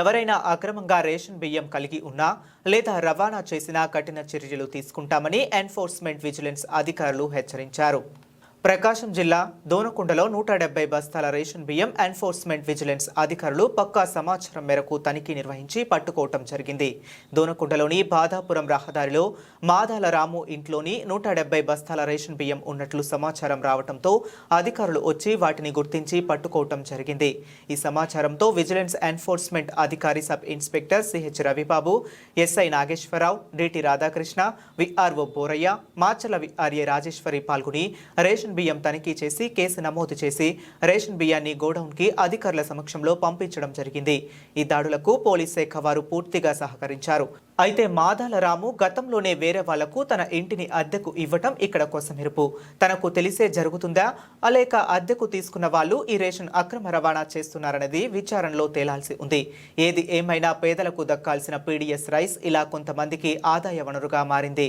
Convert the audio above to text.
ఎవరైనా అక్రమంగా రేషన్ బియ్యం కలిగి ఉన్నా లేదా రవాణా చేసినా కఠిన చర్యలు తీసుకుంటామని ఎన్ఫోర్స్మెంట్ విజిలెన్స్ అధికారులు హెచ్చరించారు. ప్రకాశం జిల్లా దోనకొండలో నూట డెబ్బై బస్తాల రేషన్ బియ్యం ఎన్ఫోర్స్మెంట్ విజిలెన్స్ అధికారులు పక్కా సమాచారం మేరకు తనిఖీ నిర్వహించి పట్టుకోవటం జరిగింది. దోనకొండలోని బాధాపురం రహదారిలో మాదాల రాము ఇంట్లోని నూట డెబ్బై బస్తాల రేషన్ బియ్యం ఉన్నట్లు సమాచారం రావడంతో అధికారులు వచ్చి వాటిని గుర్తించి పట్టుకోవటం జరిగింది. ఈ సమాచారంతో విజిలెన్స్ ఎన్ఫోర్స్మెంట్ అధికారి sub inspector CH Ravibabu SI Nageswararao DT Radhakrishna VRO Borayya Machala VRA Rajeswari పాల్గొని రేషన్ బియ్యం తనిఖీ చేసి కేసు నమోదు చేసి రేషన్ బియ్యాన్ని గోడౌన్కి అధికారుల సమక్షంలో పంపించడం జరిగింది. ఈ దాడులకు పోలీస్ శాఖ వారు పూర్తిగా సహకరించారు. అయితే మాదాల రాము గతంలోనే వేరే వాళ్ళకు తన ఇంటిని అద్దెకు ఇవ్వటం ఇక్కడ కొసమెరుపు. తనకు తెలిసే జరుగుతుందా? లేక అద్దెకు తీసుకున్న వాళ్ళు ఈ రేషన్ అక్రమ రవాణా చేస్తున్నారన్నది విచారణలో తేలాల్సి ఉంది. ఏది ఏమైనా పేదలకు దక్కాల్సిన పీడీఎస్ రైస్ ఇలా కొంతమందికి ఆదాయ వనరుగా మారింది.